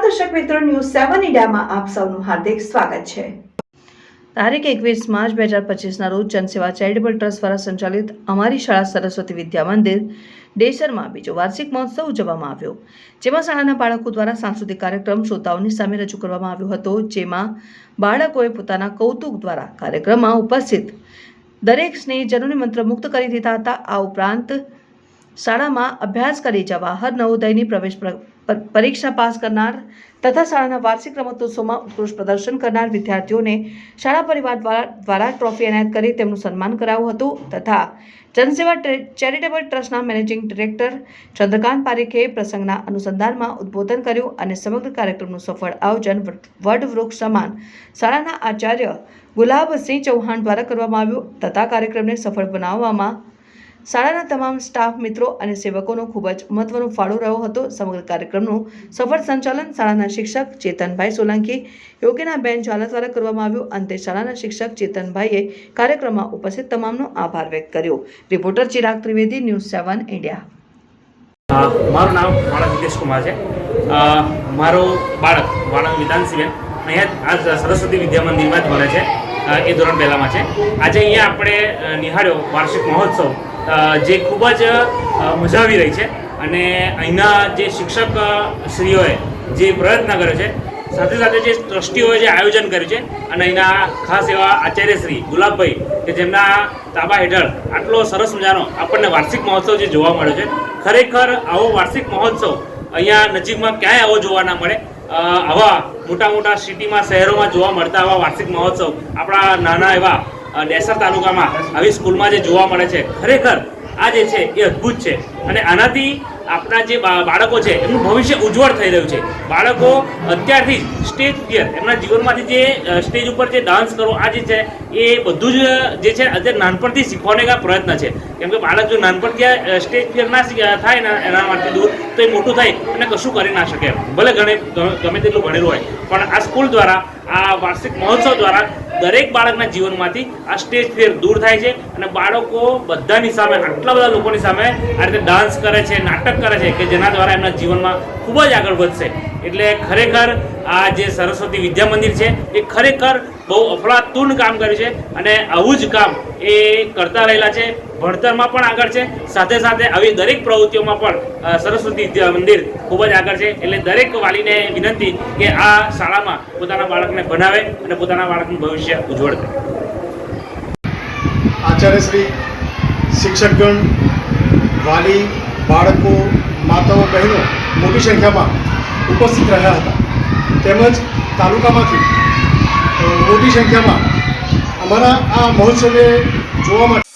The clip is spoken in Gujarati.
મિત્રો ન્યૂઝ સેવન ઇન્ડિયામાં આપ સૌનું હાર્દિક સ્વાગત છે. તારીખ એકવીસ માર્ચ બે હજાર પચીસના રોજ જનસેવા ચેરિટેબલ ટ્રસ્ટ દ્વારા સંચાલિત અમારી શાળા સરસ્વતી વિદ્યા મંદિર, ડેસરમાં બીજો વાર્ષિક મહોત્સવ ઉજવવામાં આવ્યો. જેમાં શાળાના બાળકો દ્વારા સાંસ્કૃતિક કાર્યક્રમ શ્રોતાઓની સામે રજૂ કરવામાં આવ્યો હતો, જેમાં બાળકોએ પોતાના કૌતુક દ્વારા કાર્યક્રમમાં ઉપસ્થિત દરેક સ્નેહજનોને મંત્ર મુક્ત કરી દીધા હતા. આ ઉપરાંત શાળામાં અભ્યાસ કરી જવાહર નવોદયની પ્રવેશ પરીક્ષા પાસ કરનાર તથા શાળાના વાર્ષિક રમતોત્સવમાં ઉત્કૃષ્ટ પ્રદર્શન કરનાર વિદ્યાર્થીઓને શાળા પરિવાર દ્વારા દ્વારા ટ્રોફી એનાયત કરી તેમનું સન્માન કરાયું હતું તથા જનસેવા ચેરિટેબલ ટ્રસ્ટના મેનેજિંગ ડિરેક્ટર ચંદ્રકાંત પારેખે પ્રસંગના અનુસંધાનમાં ઉદ્બોધન કર્યું અને સમગ્ર કાર્યક્રમનું સફળ આયોજન વડવૃક્ષ સમાન શાળાના આચાર્ય ગુલાબસિંહ ચૌહાણ દ્વારા કરવામાં આવ્યું તથા કાર્યક્રમને સફળ બનાવવામાં શાળાના તમામ સ્ટાફ, મિત્રો અને સેવકોનો ખૂબ જ મહત્વનો ફાળો રહ્યો હતો. સમગ્ર કાર્યક્રમનું સફળ સંચાલન શાળાના શિક્ષક ચેતનભાઈ સોલંકી યોગીનાબેન ઝાલા દ્વારા કરવામાં આવ્યું. અંતે શાળાના શિક્ષક ચેતનભાઈએ કાર્યક્રમમાં ઉપસ્થિત તમામનો આભાર વ્યક્ત કર્યો. Reporter Chirag Trivedi, news seven India. મારું નામ બાળક નિતેશ કુમાર છે. મારો બાળક બાળક વિધાનસીબેન અહીંયા આ સરસ્વતી વિદ્યા મંદિરમાં જ ભણે છે. એ ધોરણ પહેલામાં છે. આજે અહીંયા આપણે નિહાળ્યો વાર્ષિક મહોત્સવ. જે ખૂબ જ મજા આવી રહી છે. અને અહીંના જે શિક્ષક શ્રીઓએ જે પ્રયત્ન કર્યો છે, સાથે સાથે જે ટ્રસ્ટીઓએ જે આયોજન કર્યું છે, અને અહીંના ખાસ એવા આચાર્ય શ્રી ગુલાબભાઈ કે જેમના તાબા હેઠળ આટલો સરસ મજાનો આપણને વાર્ષિક મહોત્સવ જે જોવા મળ્યો છે, ખરેખર આવો વાર્ષિક મહોત્સવ અહીંયા નજીકમાં ક્યાંય આવો જોવા ના મળે. આવા મોટા મોટા સિટીમાં શહેરોમાં જોવા મળતા આવા વાર્ષિક મહોત્સવ આપણા નાના એવા ડેસર તાલુકામાં આવી સ્કૂલમાં જે જોવા મળે છે, ખરેખર આ જે છે એ અદ્ભુત છે. અને આનાથી આપણા જે બાળકો છે, એમનું ભવિષ્ય ઉજ્જવળ થઈ રહ્યું છે. બાળકો અત્યારથી સ્ટેજ ફિયર એમના જીવનમાંથી જે સ્ટેજ ઉપર જે ડાન્સ કરવો આ જે છે, એ બધું જ જે છે, અત્યારે નાનપણથી શીખવાનો પ્રયત્ન છે. કેમ કે બાળક જો નાનપણથી સ્ટેજ ફિયર ના થાય ને એના માટે દૂર, તો એ મોટું થાય અને કશું કરી ના શકે ભલે ગણે, ગમે- તેટલું ભણેલું હોય, પણ આ સ્કૂલ દ્વારા, આ વાર્ષિક મહોત્સવ દ્વારા દરેક બાળકના જીવનમાંથી આ સ્ટેજ ફિયર દૂર થાય છે અને બાળકો બધાની સામે, આટલા બધા લોકોની સામે આ રીતે ડાન્સ કરે છે, નાટક કરે છે કે જેના દ્વારા એમના જીવનમાં ખૂબ જ આગળ વધશે. એટલે ખરેખર આ જે સરસ્વતી વિદ્યા મંદિર છે, એ ખરેખર બહુ અફલાતુન કામ કર્યું છે અને આવું જ કામ એ કરતા રહેલા છે, ભણતરમાં પણ આગળ છે, સાથે સાથે આવી દરેક પ્રવૃત્તિઓમાં પણ સરસ્વતી વિદ્યા મંદિર ખૂબ જ આગળ છે. એટલે દરેક વાલીને વિનંતી કે આ શાળામાં પોતાના બાળકને ભણાવે અને પોતાના બાળકનું ભવિષ્ય ઉજ્જવળ કરે. આચાર્યશ્રી, શિક્ષકગણ, વાલી બાળકો, માતાઓ, બહેનો મોટી સંખ્યામાં ઉપસ્થિત રહ્યા હતા. તેમજ તાલુકામાંથી મોટી સંખ્યામાં અમારા આ મહોત્સવને જોવા માટે